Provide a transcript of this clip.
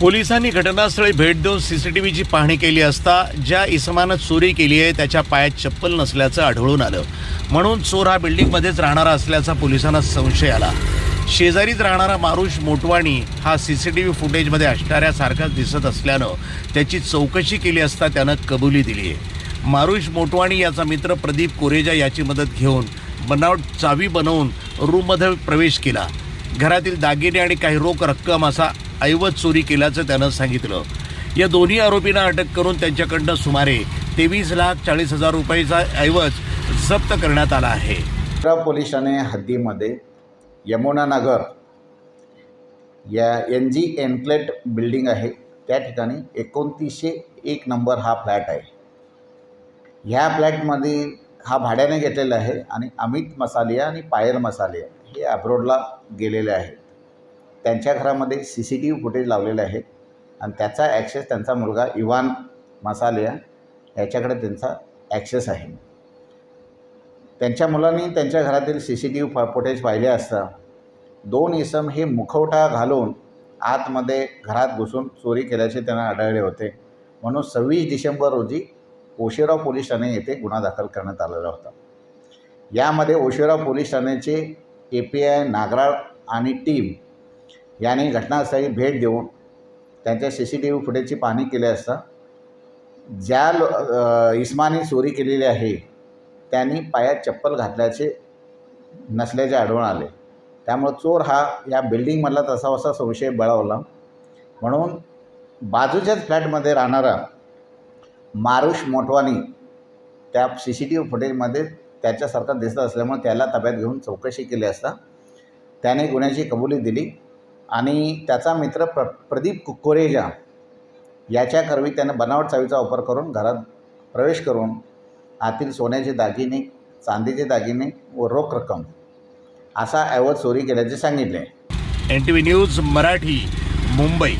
पोलिसांनी घटनास्थळी भेट देऊन सीसीटीव्हीची पाहणी केली असता ज्या इसमानं चोरी केली आहे त्याच्या पायात चप्पल नसल्याचं आढळून आलं. म्हणून चोर हा बिल्डिंगमध्येच राहणारा असल्याचा पोलिसांना संशय आला. शेजारीच राहणारा मारुष मोटवाणी हा सीसीटीव्ही फुटेजमध्ये असणाऱ्यासारखाच दिसत असल्यानं त्याची चौकशी केली असता त्यानं कबुली दिली आहे. मारुष मोटवाणी याचा मित्र प्रदीप कोरेजा याची मदत घेऊन बनावट चावी बनवून रूममध्ये प्रवेश केला. घरातील दागिने आणि काही रोख रक्कम असा ऐवज चोरी केल्याचं त्यानं सांगितलं. या दोन्ही आरोपींना अटक करून त्यांच्याकडनं सुमारे तेवीस लाख चाळीस हजार रुपयाचा ऐवज जप्त करण्यात आला आहे. अठरा पोलीस ठाणे हद्दीमध्ये यमुनानगर या एन जी एनक्लेट बिल्डिंग आहे. त्या ठिकाणी एकोणतीसशे एक नंबर हा फ्लॅट आहे. ह्या फ्लॅटमध्ये हा भाड्याने घेतलेला आहे आणि अमित मसालिया आणि पायल मसालिया हे अब्रोडला गेलेले आहेत त्यांच्या घरामध्ये C C T V footage लावलेले आहेत. आणि त्याचा ॲक्सेस त्यांचा मुलगा इवान मसालिया याच्याकडे त्यांचा ॲक्सेस आहे. त्यांच्या मुलांनी त्यांच्या घरातील C C T V footage पाहिले असता दोन इसम हे मुखवटा घालून आतमध्ये घरात घुसून चोरी केल्याचे त्यांना आढळले होते. म्हणून सव्वीस डिसेंबर रोजी ओशिराव पोलीस ठाणे येथे गुन्हा दाखल करण्यात आलेला होता. यामध्ये ओशिराव पोलीस ठाण्याचे ए पी आय नागराळ आणि टीम याने घटनास्थळी भेट देऊन त्यांच्या सी सी टी व्ही फुटेजची पाहणी केली असता ज्या लो इस्माने इस्मानी चोरी केलेली आहे त्यांनी पायात चप्पल घातल्याचे नसल्याचे आढळून आले. त्यामुळं चोर हा या बिल्डिंगमधला तसावसा संशय बळावला. म्हणून बाजूच्याच फ्लॅटमध्ये राहणारा मारुष मोटवानी त्या सी सी टी व्ही फुटेजमध्ये त्याच्यासारखा दिसत असल्यामुळे त्याला ताब्यात घेऊन चौकशी केली असता त्याने गुन्ह्याची कबुली दिली. आणि त्याचा मित्र प्र प्रदीप कुकोरेजा याच्याकरवी त्यानं बनावट चावीचा वापर करून घरात प्रवेश करून आतील सोन्याचे दागिने चांदीचे दागिने व रोख रक्कम असा ऐवज चोरी केल्याचे सांगितले. N T V news Marathi Mumbai.